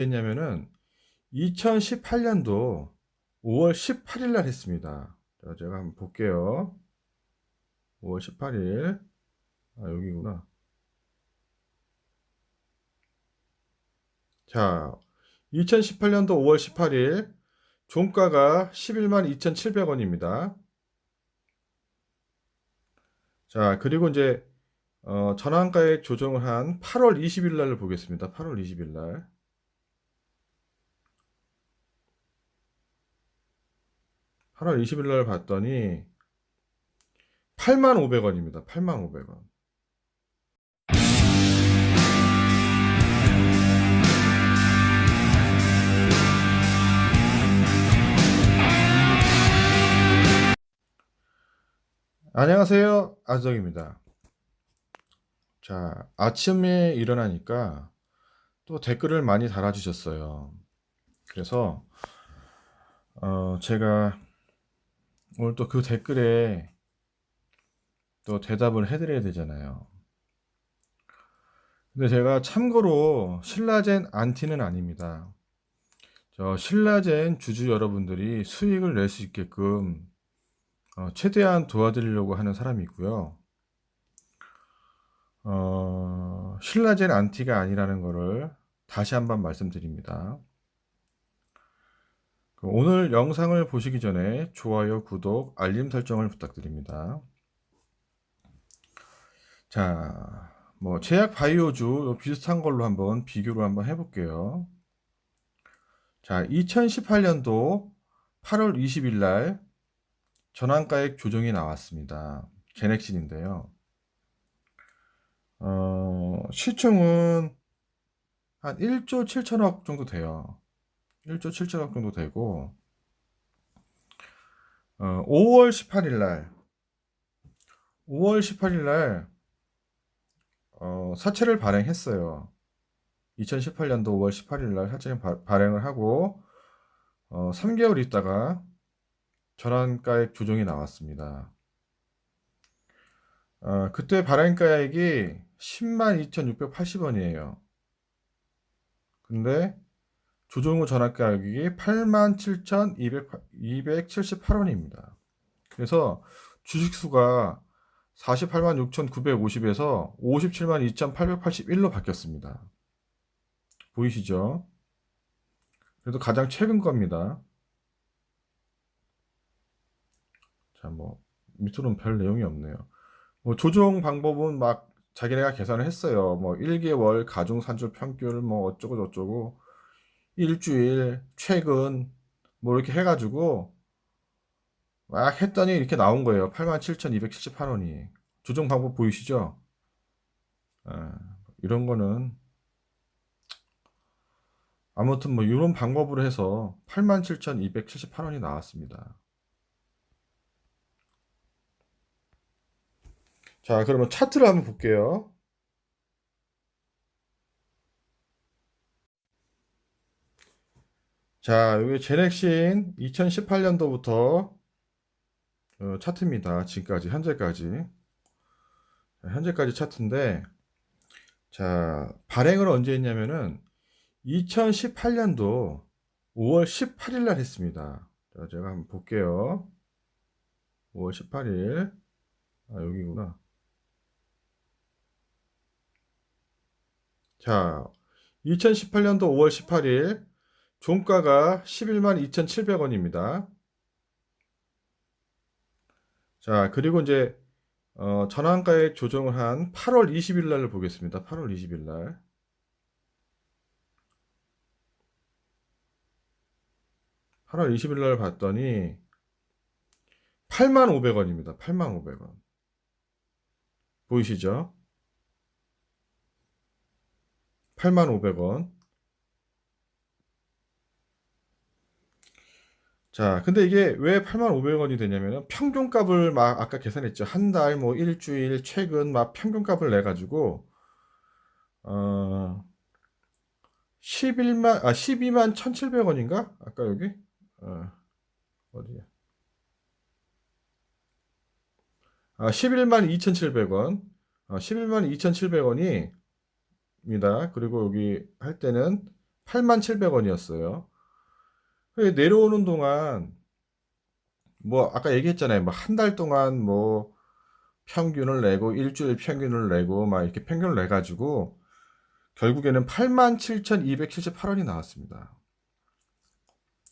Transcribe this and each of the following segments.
했냐면은 2018년도 5월 18일 날 했습니다. 자, 제가 한번 볼게요. 5월 18일. 아, 여기구나. 자, 2018년도 5월 18일 종가가 11만 2,700원입니다. 자, 그리고 이제 어, 전환가액 조정을 한 8월 20일 날을 보겠습니다. 8월 20일 날. 8월 20일 날 봤더니 8,500원입니다. 8,500원. 안녕하세요. 아정입니다. 자, 아침에 일어나니까 또 댓글을 많이 달아주셨어요. 그래서 어, 제가 오늘 또 그 댓글에 또 대답을 해드려야 되잖아요. 근데 제가 참고로 신라젠 안티는 아닙니다. 저 신라젠 주주 여러분들이 수익을 낼 수 있게끔 어, 최대한 도와드리려고 하는 사람이고요. 어, 신라젠 안티가 아니라는 것을 다시 한번 말씀드립니다. 그 오늘 영상을 보시기 전에 좋아요, 구독, 알림 설정을 부탁드립니다. 자, 뭐 제약 바이오주 비슷한 걸로 한번 비교를 한번 해볼게요. 자, 2018년도 8월 20일 날 전환가액 조정이 나왔습니다. 제넥신인데요. 어, 시총은 한 1조 7천억 정도 돼요. 1조 7천억 정도 되고, 어, 5월 18일 날, 5월 18일 날, 어, 사채를 발행했어요. 2018년도 5월 18일 날 사채를 바, 발행을 하고, 어, 3개월 있다가 전환가액 조정이 나왔습니다. 어, 그때 발행가액이 10만 2,680원이에요. 근데 조정 후 전환가액이 8만 7,278원입니다. 그래서 주식수가 48만 6,950에서 57만 2,881로 바뀌었습니다. 보이시죠? 그래도 가장 최근 겁니다. 자, 뭐 밑으로는 별 내용이 없네요. 뭐 조정 방법은 막 자기네가 계산을 했어요. 뭐 1개월 가중 산출 평균 뭐 어쩌고 저쩌고 일주일 최근 뭐 이렇게 해가지고 막 했더니 이렇게 나온 거예요. 87,278원이. 조정 방법 보이시죠? 아, 이런 거는 아무튼 뭐 이런 방법으로 해서 87,278원이 나왔습니다. 자, 그러면 차트를 한번 볼게요. 자, 여기 제넥신 2018년도부터 어, 차트입니다. 지금까지, 현재까지. 자, 현재까지 차트인데, 자, 발행을 언제 했냐면은 2018년도 5월 18일 날 했습니다. 자, 제가 한번 볼게요. 5월 18일. 아, 여기구나. 자, 2018년도 5월 18일 종가가 11만 2,700원입니다. 자, 그리고 이제 어, 전환가액 조정을 한 8월 20일 날을 보겠습니다. 8월 20일 날. 8월 20일 날 봤더니 8만 500원입니다. 8만 500원. 보이시죠? 8,500원. 자, 근데 이게 왜 8,500원이 되냐면은 평균값을 막 아까 계산했죠. 한 달, 뭐 일주일, 최근 막 평균값을 내 가지고 어 11만 아 12만 1,700원인가? 아까 여기 어 어디야? 아 11만 2,700원. 어, 11만 2,700원이 입니다. 그리고 여기 할 때는 87,000원이었어요. 내려오는 동안 뭐 아까 얘기했잖아요. 뭐 한 달 동안 뭐 평균을 내고 일주일 평균을 내고 막 이렇게 평균을 내 가지고 결국에는 87,278원이 나왔습니다.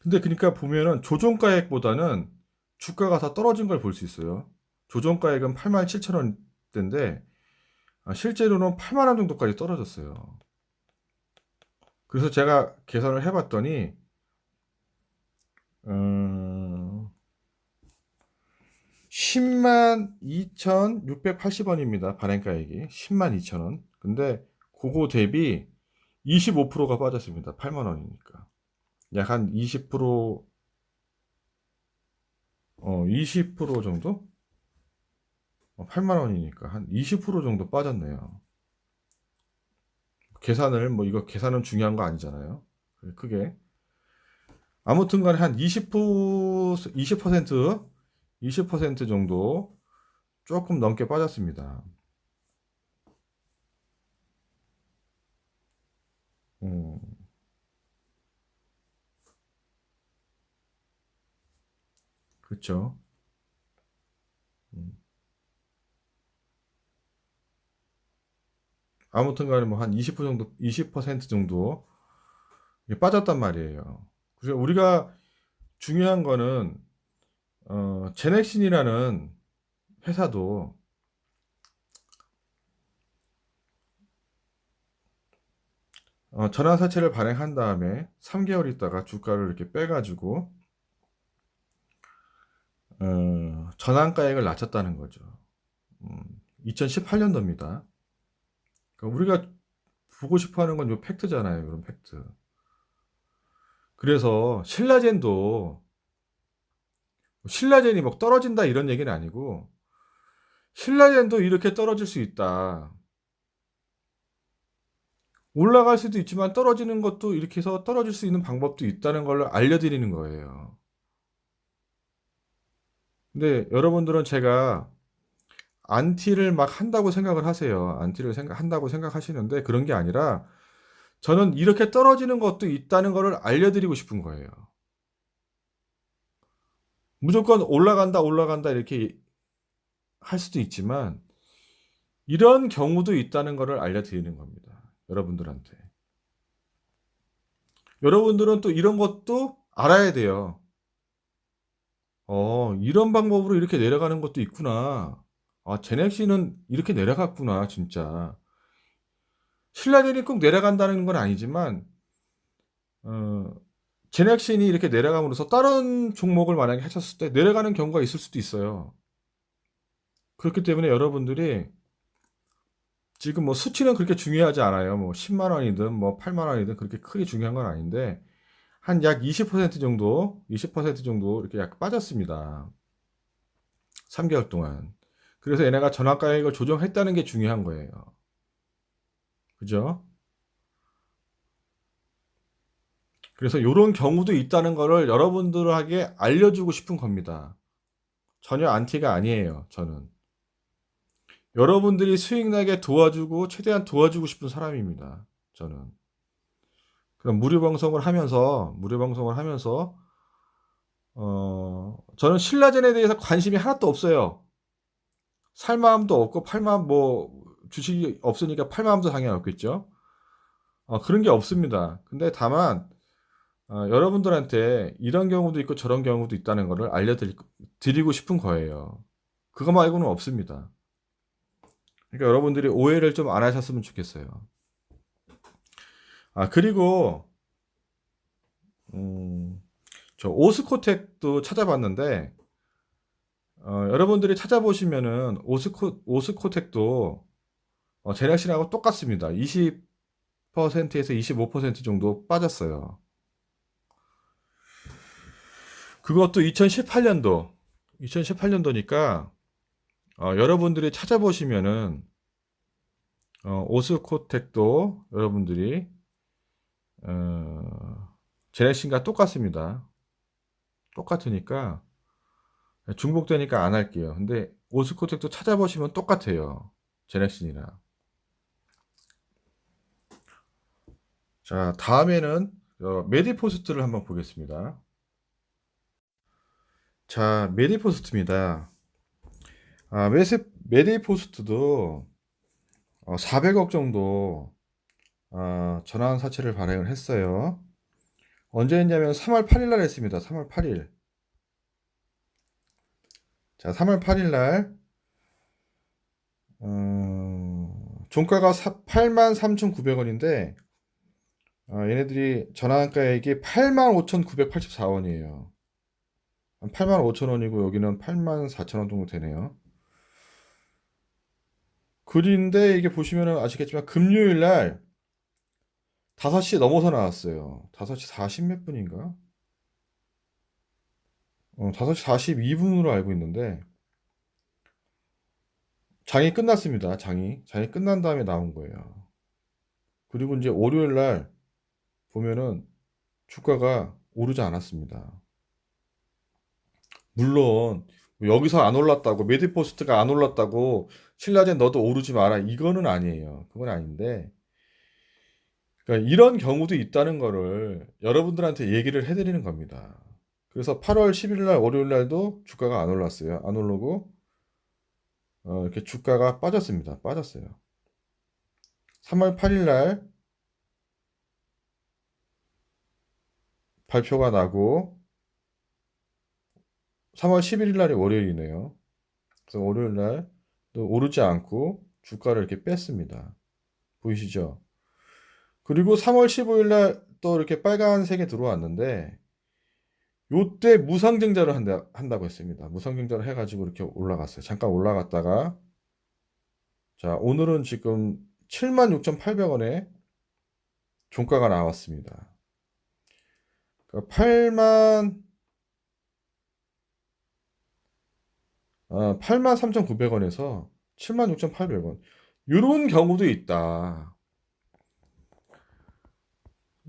근데 그러니까 보면은 조정가액보다는 주가가 더 떨어진 걸 볼 수 있어요. 조정가액은 87,000원대인데 아, 실제로는 8만 원 정도까지 떨어졌어요. 그래서 제가 계산을 해봤더니 음, 10만 2,680원입니다. 발행가액이 10만 2천원. 근데 그거 대비 25%가 빠졌습니다. 8만 원이니까. 약 한 20%, 어, 20% 정도? 어, 8만 원이니까 한 20% 정도 빠졌네요. 계산을, 뭐 이거 계산은 중요한 거 아니잖아요. 크게. 아무튼 간에 한 20%, 20%, 20% 정도 조금 넘게 빠졌습니다. 음. 그렇죠. 음. 아무튼 간에 뭐 한 20% 정도, 20% 정도 빠졌단 말이에요. 그래서 우리가 중요한 거는 어, 제넥신이라는 회사도 어, 전환사채를 발행한 다음에 3개월 있다가 주가를 이렇게 빼가지고 어, 전환가액을 낮췄다는 거죠. 음, 2018년도입니다. 그러니까 우리가 보고 싶어하는 건 요 팩트잖아요. 이런 팩트. 그래서 신라젠도 신라젠이 막 떨어진다 이런 얘기는 아니고 신라젠도 이렇게 떨어질 수 있다. 올라갈 수도 있지만 떨어지는 것도 이렇게 해서 떨어질 수 있는 방법도 있다는 걸 알려드리는 거예요. 근데 여러분들은 제가 안티를 막 한다고 생각을 하세요. 안티를 생각, 한다고 생각하시는데 그런 게 아니라 저는 이렇게 떨어지는 것도 있다는 것을 알려드리고 싶은 거예요. 무조건 올라간다, 올라간다 이렇게 할 수도 있지만 이런 경우도 있다는 것을 알려드리는 겁니다. 여러분들한테. 여러분들은 또 이런 것도 알아야 돼요. 어, 이런 방법으로 이렇게 내려가는 것도 있구나. 아, 제넥시는 이렇게 내려갔구나, 진짜. 신라젠이 꼭 내려간다는 건 아니지만, 어, 제넥신이 이렇게 내려감으로써 다른 종목을 만약에 하셨을 때 내려가는 경우가 있을 수도 있어요. 그렇기 때문에 여러분들이 지금 뭐 수치는 그렇게 중요하지 않아요. 뭐 10만 원이든 뭐 8만 원이든 그렇게 크게 중요한 건 아닌데 한 약 20% 정도, 20% 정도 이렇게 약 빠졌습니다. 3개월 동안. 그래서 얘네가 전환가액을 조정했다는 게 중요한 거예요. 그죠? 그래서 이런 경우도 있다는 것을 여러분들에게 알려주고 싶은 겁니다. 전혀 안티가 아니에요, 저는. 여러분들이 수익 나게 도와주고, 최대한 도와주고 싶은 사람입니다. 저는. 그럼 무료 방송을 하면서, 무료 방송을 하면서, 어, 저는 신라젠에 대해서 관심이 하나도 없어요. 살 마음도 없고, 팔 마음, 뭐, 주식이 없으니까 팔 마음도 당연히 없겠죠. 어, 그런 게 없습니다. 근데 다만, 어, 여러분들한테 이런 경우도 있고 저런 경우도 있다는 것을 알려드리고 싶은 거예요. 그거 말고는 없습니다. 그러니까 여러분들이 오해를 좀 안 하셨으면 좋겠어요. 아, 그리고, 음, 저 오스코텍도 찾아봤는데, 어, 여러분들이 찾아보시면은 오스코, 오스코텍도 어, 제작신하고 똑같습니다. 20%에서 25% 정도 빠졌어요. 그것도 2018년도, 2018년도니까, 어, 여러분들이 찾아보시면은, 어, 오스코텍도 여러분들이, 어, 제네신과 똑같습니다. 똑같으니까, 중복되니까 안 할게요. 근데 오스코텍도 찾아보시면 똑같아요. 제넥신이랑. 자, 다음에는 어, 메디포스트를 한번 보겠습니다. 자, 메디포스트입니다. 아, 메스, 메디포스트도 어, 400억 정도 어, 전환 사채를 발행을 했어요. 언제 했냐면 3월 8일 날 했습니다. 3월 8일. 자, 3월 8일 날 어, 종가가 83,900원인데 어, 얘네들이 전환가액이 85,984원이에요. 85,000원이고 여기는 84,000원 정도 되네요. 글인데 이게 보시면은 아시겠지만 금요일 날 5시 넘어서 나왔어요. 5시 40 몇 분인가? 어, 5시 42분으로 알고 있는데 장이 끝났습니다. 장이. 장이 끝난 다음에 나온 거예요. 그리고 이제 월요일 날 보면은 주가가 오르지 않았습니다. 물론 뭐 여기서 안 올랐다고 메디포스트가 안 올랐다고 신라젠 너도 오르지 마라 이거는 아니에요. 그건 아닌데 그러니까 이런 경우도 있다는 거를 여러분들한테 얘기를 해드리는 겁니다. 그래서 8월 11일 날 월요일 날도 주가가 안 올랐어요. 안 오르고 어, 이렇게 주가가 빠졌습니다. 빠졌어요. 3월 8일 날 발표가 나고 3월 11일 날이 월요일이네요. 그래서 월요일 날 또 오르지 않고 주가를 이렇게 뺐습니다. 보이시죠? 그리고 3월 15일 날 또 이렇게 빨간색에 들어왔는데 요때 무상증자를 한다, 한다고 했습니다. 무상증자를 해가지고 이렇게 올라갔어요. 잠깐 올라갔다가 자 오늘은 지금 76,800원에 종가가 나왔습니다. 그러니까 8만 아, 83,900원에서 76,800원. 이런 경우도 있다.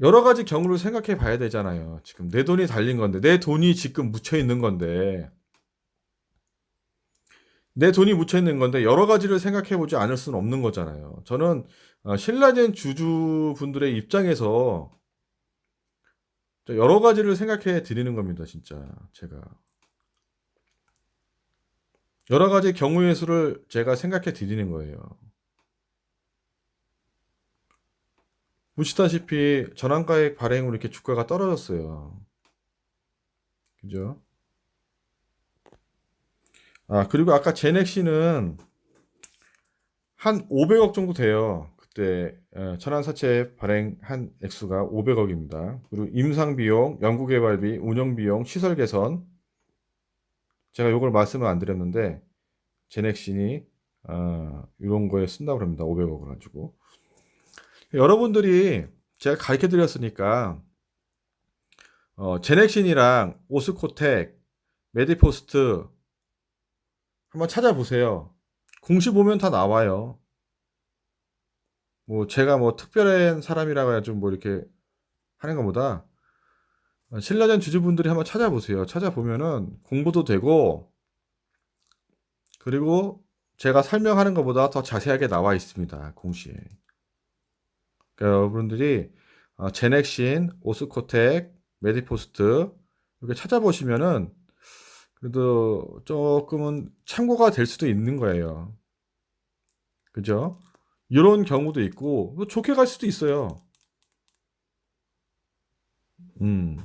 여러 가지 경우를 생각해 봐야 되잖아요. 지금 내 돈이 달린 건데, 내 돈이 지금 묻혀 있는 건데, 내 돈이 묻혀 있는 건데, 여러 가지를 생각해 보지 않을 수는 없는 거잖아요. 저는 어, 신라젠 주주분들의 입장에서 여러 가지를 생각해 드리는 겁니다, 진짜. 제가. 여러 가지 경우의 수를 제가 생각해 드리는 거예요. 보시다시피 전환가액 발행으로 이렇게 주가가 떨어졌어요. 그죠? 아, 그리고 아까 제넥시는 한 500억 정도 돼요. 그때 어, 천안사채 발행한 액수가 500억입니다. 그리고 임상비용, 연구개발비, 운영비용, 시설 개선 제가 이걸 말씀을 안 드렸는데 제넥신이 어, 이런 거에 쓴다고 합니다. 500억을 가지고 여러분들이 제가 가르쳐 드렸으니까 어, 제넥신이랑 오스코텍, 메디포스트 한번 찾아보세요. 공시 보면 다 나와요. 뭐 제가 뭐 특별한 사람이라고 해가지고 뭐 이렇게 하는 것보다 신라전 주주분들이 한번 찾아보세요. 찾아보면은 공부도 되고 그리고 제가 설명하는 것보다 더 자세하게 나와 있습니다. 공시에. 그러니까 여러분들이 어, 제넥신, 오스코텍, 메디포스트 이렇게 찾아보시면은 그래도 조금은 참고가 될 수도 있는 거예요. 그죠? 이런 경우도 있고 좋게 갈 수도 있어요. 음.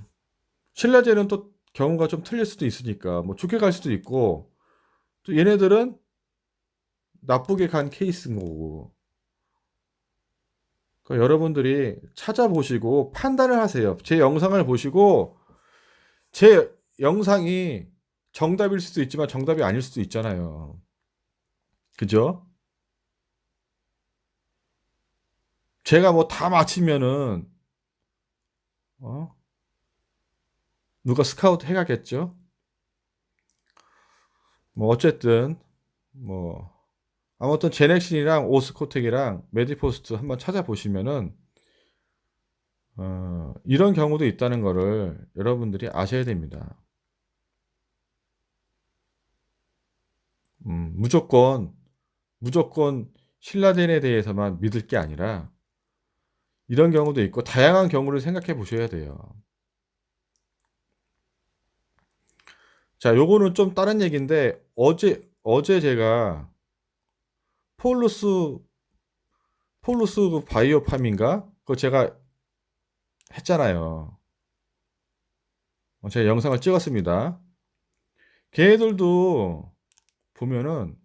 신라제는 또 경우가 좀 틀릴 수도 있으니까 뭐 좋게 갈 수도 있고 또 얘네들은 나쁘게 간 케이스인 거고. 그러니까 여러분들이 찾아보시고 판단을 하세요. 제 영상을 보시고 제 영상이 정답일 수도 있지만 정답이 아닐 수도 있잖아요. 그죠? 제가 뭐다 맞히면은 어? 누가 스카우트 해가겠죠? 뭐 어쨌든 뭐 아무튼 제넥신이랑 오스코텍이랑 메디포스트 한번 찾아보시면은 어, 이런 경우도 있다는 거를 여러분들이 아셔야 됩니다. 음, 무조건 무조건 신라젠에 대해서만 믿을 게 아니라 이런 경우도 있고 다양한 경우를 생각해 보셔야 돼요. 자, 요거는 좀 다른 얘기인데 어제 어제 제가 폴루스 폴루스 그 바이오팜인가? 그거 제가 했잖아요. 어, 제가 영상을 찍었습니다. 걔네들도 보면은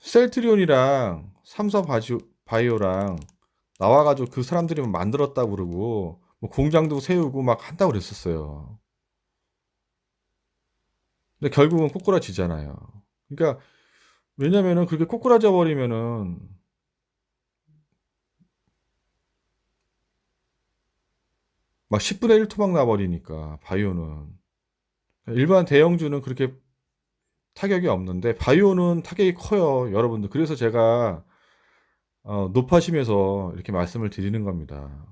셀트리온이랑 삼성 바이오, 바이오랑 나와가지고 그 사람들이 만들었다고 그러고 뭐 공장도 세우고 막 한다고 그랬었어요. 근데 결국은 꼬꾸라지잖아요. 그러니까 왜냐면은 그렇게 꼬꾸라져 버리면은 막 10분의 1 토막 나버리니까 바이오는 일반 대형주는 그렇게 타격이 없는데 바이오는 타격이 커요 여러분들 그래서 제가 어, 높아심에서 이렇게 말씀을 드리는 겁니다.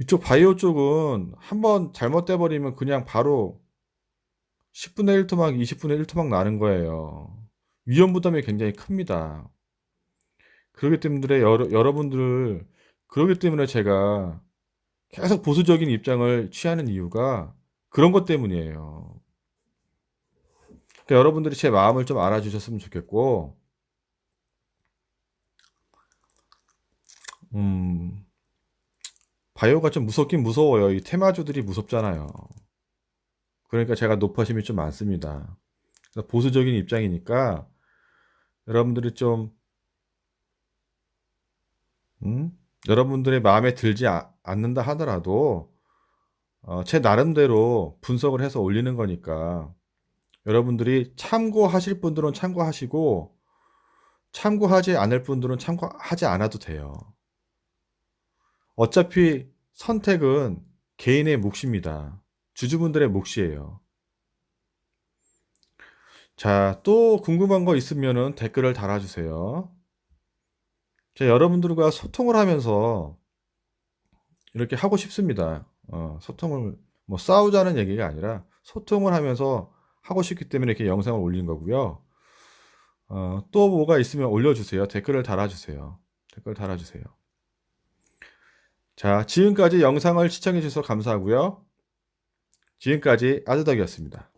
이쪽 바이오 쪽은 한번 잘못돼 버리면 그냥 바로 10분의 1 토막 20분의 1 토막 나는 거예요. 위험 부담이 굉장히 큽니다. 그렇기 때문에 여러, 여러분들 그렇기 때문에 제가 계속 보수적인 입장을 취하는 이유가 그런 것 때문이에요. 그러니까 여러분들이 제 마음을 좀 알아주셨으면 좋겠고, 음, 바이오가 좀 무섭긴 무서워요. 이 테마주들이 무섭잖아요. 그러니까 제가 높아심이 좀 많습니다. 보수적인 입장이니까 여러분들이 좀, 음? 여러분들의 마음에 들지 아- 않는다 하더라도 어, 제 나름대로 분석을 해서 올리는 거니까 여러분들이 참고하실 분들은 참고하시고 참고하지 않을 분들은 참고하지 않아도 돼요. 어차피 선택은 개인의 몫입니다. 주주분들의 몫이에요. 자, 또 궁금한 거 있으면은 댓글을 달아주세요. 제가 여러분들과 소통을 하면서 이렇게 하고 싶습니다. 어, 소통을 뭐 싸우자는 얘기가 아니라 소통을 하면서 하고 싶기 때문에 이렇게 영상을 올린 거고요. 어, 또 뭐가 있으면 올려주세요. 댓글을 달아주세요. 댓글 달아주세요. 자, 지금까지 영상을 시청해 주셔서 감사하고요. 지금까지 아드덕이었습니다.